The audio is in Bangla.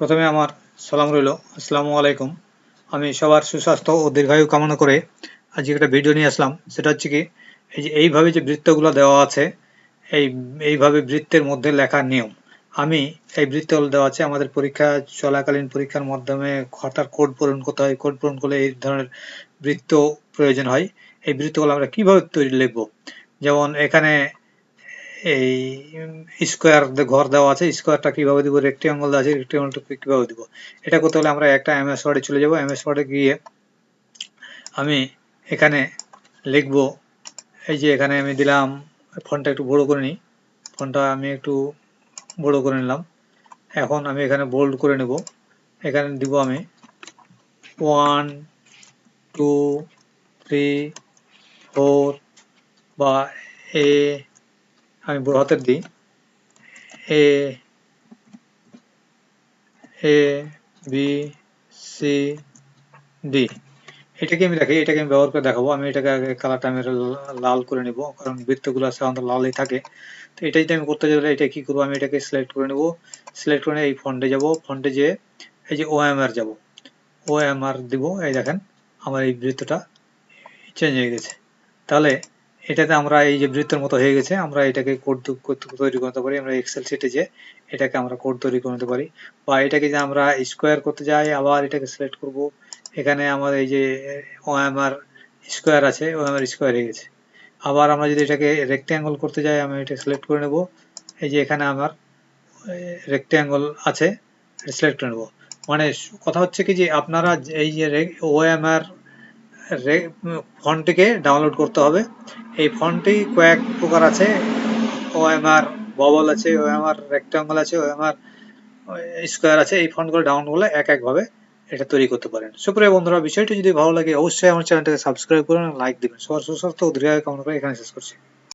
প্রথমে আমার সালাম রইল, আসসালামু আলাইকুম। আমি সবার সুস্বাস্থ্য ও দীর্ঘায়ু কামনা করে আজকে একটা ভিডিও নিয়ে আসলাম। সেটা হচ্ছে কি, এই যে এইভাবে যে বৃত্তগুলো দেওয়া আছে, এই, এইভাবে বৃত্তের মধ্যে লেখার নিয়ম। আমি এই বৃত্তগুলো দেওয়া আছে আমাদের পরীক্ষা, চলাকালীন পরীক্ষার মাধ্যমে খাতার কোড পূরণ করতে হয়। কোড পূরণ করলে এই ধরনের বৃত্ত প্রয়োজন হয়। এই বৃত্তগুলো আমরা কীভাবে তৈরি লিখব? যেমন এখানে এই স্কোয়ার ঘর দেওয়া আছে স্কোয়ারটা কীভাবে দিব রেক্টিয়াঙ্গল দেওয়া আছে রেক্টিয়াঙ্গলটা কীভাবে দিব? এটা করতে হলে আমরা একটা এমএস ওয়ার্ডে চলে যাব। এমএস ওয়ার্ডে গিয়ে আমি এখানে লিখব, এই যে এখানে আমি দিলাম, ফোনটা একটু বড় করে নিই ফোনটা আমি একটু বড় করে নিলাম। এখন আমি এখানে বোল্ড করে নেব। এখানে দিব আমি ওয়ান টু থ্রি ফোর বা এ আমি বড় হাতের দিই। A A, B, C, D. এটাকে আমি দেখি, এটাকে আমি ব্যবহার করে দেখাবো। আমি এটাকে আগে কালারটা আমি লাল করে নেব, কারণ বৃত্তগুলো সাধারণত লালই থাকে। তো এটা যদি আমি করতে চাই এটা কি করব? আমি এটাকে সিলেক্ট করে নেব। সিলেক্ট করে এই ফন্টে যাব। ফন্টে যেয়ে এই যে ও এম আর যাব। ও এম আর দিব। এই দেখেন, আমার এই বৃত্তটা চেঞ্জ হয়ে গেছে। তাহলে এটাতে আমরা এই যে বৃত্তের মতো হয়ে গেছে, আমরা এটাকে কোড তৈরি করতে পারি, আমরা এক্সেল শিটে যে এটাকে আমরা কোড তৈরি করতে পারি। বা এটাকে যে আমরা স্কোয়ার করতে যাই, আবার এটাকে সিলেক্ট করব, এখানে আমার এই যে ওএমআর স্কোয়ার আছে ওএমআর স্কোয়ার হয়ে গেছে। আবার আমরা যদি এটাকে রেক্ট্যাঙ্গল করতে যাই, আমি এটা সিলেক্ট করে নেব। এই যে এখানে আমার রেক্ট্যাঙ্গল আছে সিলেক্ট করে নেব। মানে কথা হচ্ছে কি যে আপনারা এই যে ওএমআর ফন্টটিকে ডাউনলোড করতে হবে। এই ফন্টটি কয়েক প্রকার আছে। ও এম আর ববল আছে ওএমআর রেক্টাঙ্গল আছে ওএমআর স্কোয়ার আছে। এই ফন্টগুলো ডাউনলোড করলে এক একভাবে এটা তৈরি করতে পারেন। সুপ্রিয় বন্ধুরা, বিষয়টি যদি ভালো লাগে, অবশ্যই আমার চ্যানেলটাকে সাবস্ক্রাইব করুন লাইক দিবেন। সবার সুস্বাস্থ্য ও দীর্ঘায়ু কামনা করে এখানে শেষ করছি।